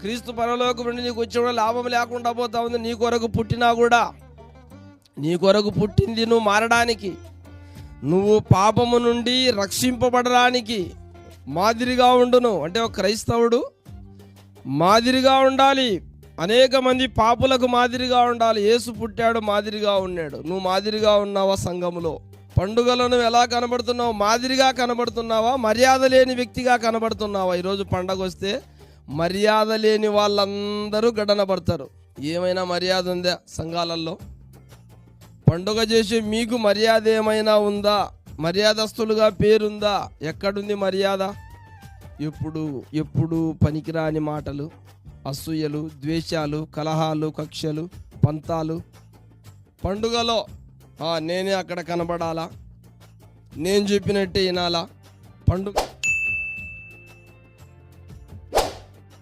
క్రీస్తు పరలోకి నుండి నీకు వచ్చిన లాభం లేకుండా పోతా ఉంది నీ కొరకు పుట్టినా కూడా నీ కొరకు పుట్టింది నువ్వు మారడానికి. నువ్వు పాపము నుండి రక్షింపబడడానికి మాదిరిగా ఉండును. అంటే ఒక క్రైస్తవుడు మాదిరిగా ఉండాలి. అనేక మంది పాపులకు మాదిరిగా ఉండాలి. యేసు పుట్టాడు మాదిరిగా ఉన్నాడు. నువ్వు మాదిరిగా ఉన్నావా సంఘములో? పండుగలను ఎలా కనబడుతున్నావు? మాదిరిగా కనబడుతున్నావా? మర్యాద లేని వ్యక్తిగా కనబడుతున్నావా? ఈరోజు పండగ వస్తే మర్యాద లేని వాళ్ళందరూ గడనపడతారు ఏమైనా మర్యాద ఉందా సంఘాలలో పండుగ చేసే మీకు మర్యాద ఏమైనా ఉందా? మర్యాదస్తులుగా పేరుందా? ఎక్కడుంది మర్యాద? ఎప్పుడు ఎప్పుడు పనికిరాని మాటలు అసూయలు ద్వేషాలు కలహాలు కక్షలు పంతాలు. పండుగలో నేనే అక్కడ కనబడాలా? నేను చెప్పినట్టే వినాలా? పండుగ